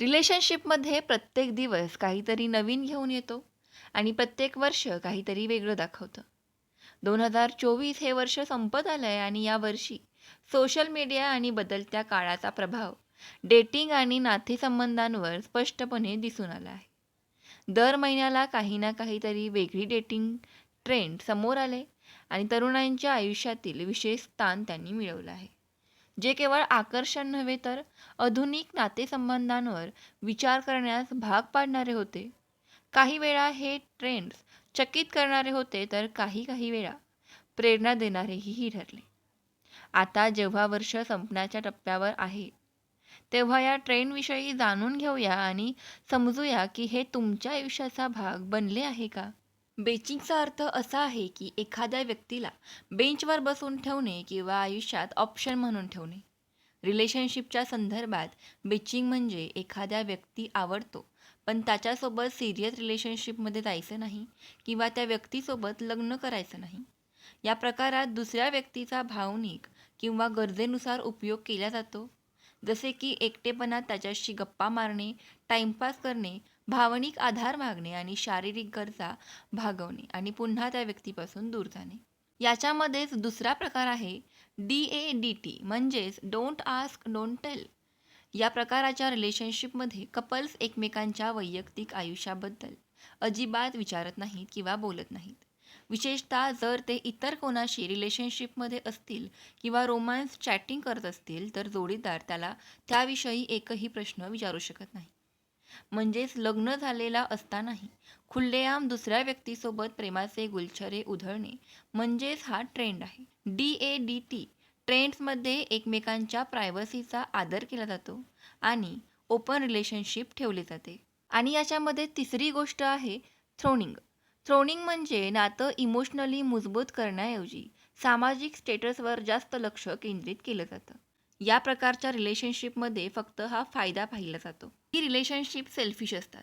रिलेशनशिपमध्ये प्रत्येक दिवस काहीतरी नवीन घेऊन येतो आणि प्रत्येक वर्ष काहीतरी वेगळं दाखवतं. दोन हजार चोवीस हे वर्ष संपत आलं आहे आणि यावर्षी सोशल मीडिया आणि बदलत्या काळाचा प्रभाव डेटिंग आणि नातेसंबंधांवर स्पष्टपणे दिसून आला आहे. दर महिन्याला काही ना काहीतरी वेगळी डेटिंग ट्रेंड समोर आले आणि तरुणांच्या आयुष्यातील विशेष स्थान त्यांनी मिळवलं आहे. जे केवळ आकर्षण नव्हे तर आधुनिक नातेसंबंधांवर विचार करण्यास भाग पाडणारे होते. काही वेळा हे ट्रेंड्स चकित करणारे होते तर काही काही वेळा प्रेरणा देणारेही ठरले. आता जेव्हा वर्ष संपण्याच्या टप्प्यावर आहे तेव्हा या ट्रेंडविषयी जाणून घेऊया आणि समजूया की हे तुमच्या आयुष्याचा भाग बनले आहे का? बेचिंगचा अर्थ असा आहे की एखाद्या व्यक्तीला बेंचवर बसून ठेवणे किंवा आयुष्यात ऑप्शन म्हणून ठेवणे. रिलेशनशिपच्या संदर्भात बेचिंग म्हणजे एखाद्या व्यक्ती आवडतो पण त्याच्यासोबत सिरियस रिलेशनशिपमध्ये जायचं नाही किंवा त्या व्यक्तीसोबत लग्न करायचं नाही. या प्रकारात दुसऱ्या व्यक्तीचा भावनिक किंवा गरजेनुसार उपयोग केला जातो. जसे की एकटेपणात त्याच्याशी गप्पा मारणे टाइमपास करणे भावनिक आधार मागणे आणि शारीरिक गरजा भागवणे आणि पुन्हा त्या व्यक्तीपासून दूर जाणे. याच्यामध्येच दुसरा प्रकार आहे डी ए डी टी म्हणजेच डोंट आस्क डोंट टेल या प्रकाराच्या रिलेशनशिपमध्ये कपल्स एकमेकांच्या वैयक्तिक आयुष्याबद्दल अजिबात विचारत नाहीत किंवा बोलत नाहीत. विशेषतः जर ते इतर कोणाशी रिलेशनशिपमध्ये असतील किंवा रोमांस चॅटिंग करत असतील तर जोडीदार त्याला त्याविषयी एकही प्रश्न विचारू शकत नाही म्हणजेच लग्न झालेला असतानाही खुल्लेआम दुसऱ्या व्यक्तीसोबत प्रेमाचे गुलछरे उधळणे म्हणजेच हा ट्रेंड आहे. डी ए डी टी ट्रेंड्समध्ये एकमेकांच्या प्रायव्हसीचा आदर केला जातो आणि ओपन रिलेशनशिप ठेवले जाते. आणि याच्यामध्ये तिसरी गोष्ट आहे थ्रोनिंग थ्रोनिंग म्हणजे नातं इमोशनली मजबूत करण्याऐवजी सामाजिक स्टेटसवर जास्त लक्ष केंद्रित केलं जातं. या प्रकारच्या रिलेशनशिपमध्ये फक्त हा फायदा पाहिला जातो. ही रिलेशनशिप सेल्फिश असतात.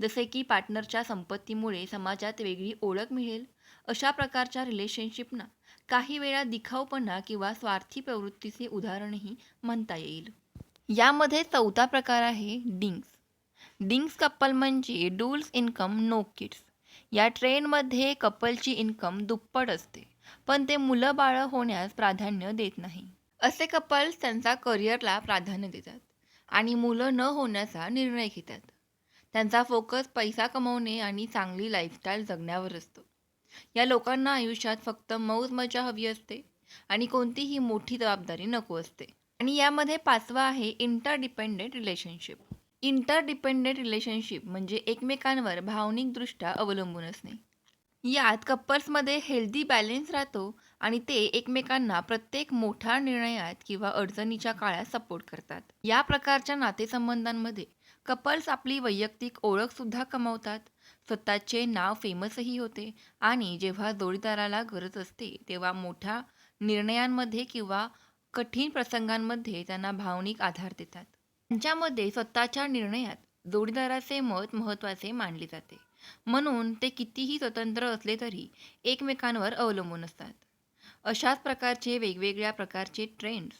जसे की पार्टनरच्या संपत्तीमुळे समाजात वेगळी ओळख मिळेल. अशा प्रकारच्या रिलेशनशिपना काही वेळा दिखाऊपणा किंवा स्वार्थी प्रवृत्तीचे उदाहरणही म्हणता येईल. यामध्ये चौथा प्रकार आहे डिंग्स डिंग्स कपल म्हणजे डूल्स इन्कम नो किड्स या ट्रेनमध्ये कपलची इन्कम दुप्पट असते. पण ते मुलं बाळं होण्यास प्राधान्य देत नाही. असे कपल्स त्यांचा करिअरला प्राधान्य देतात आणि मुलं न होण्याचा निर्णय घेतात. त्यांचा फोकस पैसा कमवणे आणि चांगली लाईफस्टाईल जगण्यावर असतो. या लोकांना आयुष्यात फक्त मौज मजा हवी असते आणि कोणतीही मोठी जबाबदारी नको असते. आणि यामध्ये पाचवा आहे इंटरडिपेंडेंट रिलेशनशिप इंटरडिपेंडेंट रिलेशनशिप म्हणजे एकमेकांवर भावनिकदृष्ट्या अवलंबून असणे. यात कपल्समध्ये हेल्दी बॅलेन्स राहतो आणि ते एकमेकांना प्रत्येक मोठ्या निर्णयात किंवा अडचणीच्या काळात सपोर्ट करतात. या प्रकारच्या नातेसंबंधांमध्ये कपल्स आपली वैयक्तिक ओळखसुद्धा कमावतात. स्वतःचे नाव फेमसही होते आणि जेव्हा जोडीदाराला गरज असते तेव्हा मोठ्या निर्णयांमध्ये किंवा कठीण प्रसंगांमध्ये त्यांना भावनिक आधार देतात. त्यांच्यामध्ये स्वतःच्या निर्णयात जोडीदाराचे मत महत्त्वाचे मानले जाते. म्हणून ते कितीही स्वतंत्र असले तरी एकमेकांवर अवलंबून असतात. अशाच प्रकारचे वेगवेगळ्या प्रकारचे ट्रेंड्स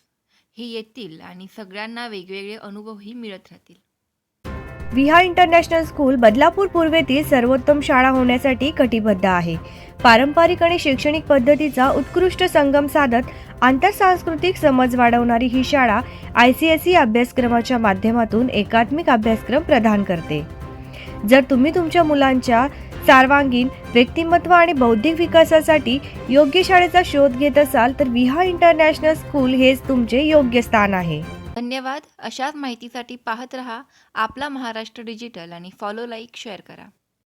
हे येतील आणि सगळ्यांना वेगवेगळे अनुभवही मिळत राहतील. विहा इंटरनॅशनल स्कूल बदलापूर पूर्वेतील सर्वोत्तम शाळा होण्यासाठी कटिबद्ध आहे. पारंपरिक आणि शैक्षणिक पद्धतीचा उत्कृष्ट संगम साधत आंतरसांस्कृतिक समज वाढवणारी ही शाळा आय सी एस ई अभ्यासक्रमाच्या माध्यमातून एकात्मिक अभ्यासक्रम प्रदान करते. जर तुम्ही तुमच्या मुलांच्या सर्वांगीण व्यक्तिमत्व आणि बौद्धिक विकासासाठी योग्य शाळेचा शोध घेत असाल तर विहा इंटरनॅशनल स्कूल हेच तुमचे योग्य स्थान आहे. धन्यवाद. अशाच माहितीसाठी पाहत रहा आपला महाराष्ट्र डिजिटल आणि फॉलो लाईक शेअर करा.